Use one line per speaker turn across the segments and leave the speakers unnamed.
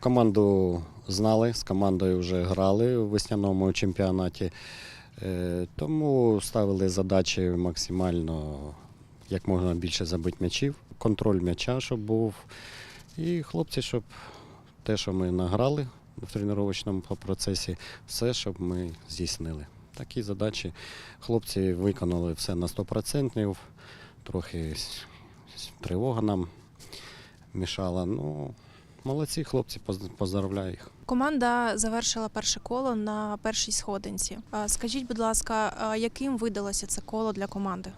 Команду знали, з командою вже грали у весняному чемпіонаті, Е, тому ставили задачі максимально як можна більше забити м'ячів, контроль м'яча, щоб був. І хлопці, щоб те, що ми награли в тренувальному процесі, все, щоб ми здійснили. Такі задачі хлопці виконали все на 100%. Трохи тривога нам мішала. Ну, молодці хлопці, поз- поздравляю їх.
Команда завершила перше коло на першій сходинці. Скажіть, будь ласка, яким видалося це коло для команди?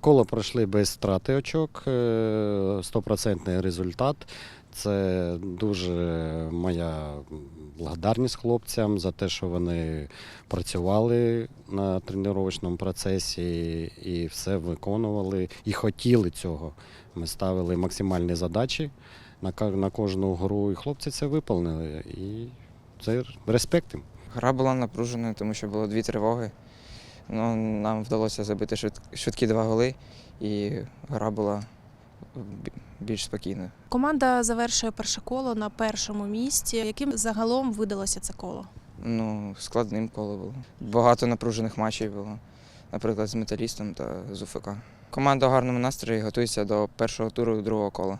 Коло пройшли без втрати очок, е, стопроцентний результат. Це дуже моя благодарність хлопцям за те, що вони працювали на тренувальному процесі і все виконували і хотіли цього. Ми ставили максимальні задачі на на кожну гру, і хлопці це виповнили. І це респект їм.
Гра була напруженою, тому що було дві тривоги. Ну, нам вдалося забити швид- швидкі два голи, і гра була більш спокійною.
Команда завершує перше коло на першому місці. Яким загалом видалося це коло?
Ну, складним коло було. Багато напружених матчів було, наприклад, з металістом та з УФК. Команда у гарному настрої готується до першого туру другого кола.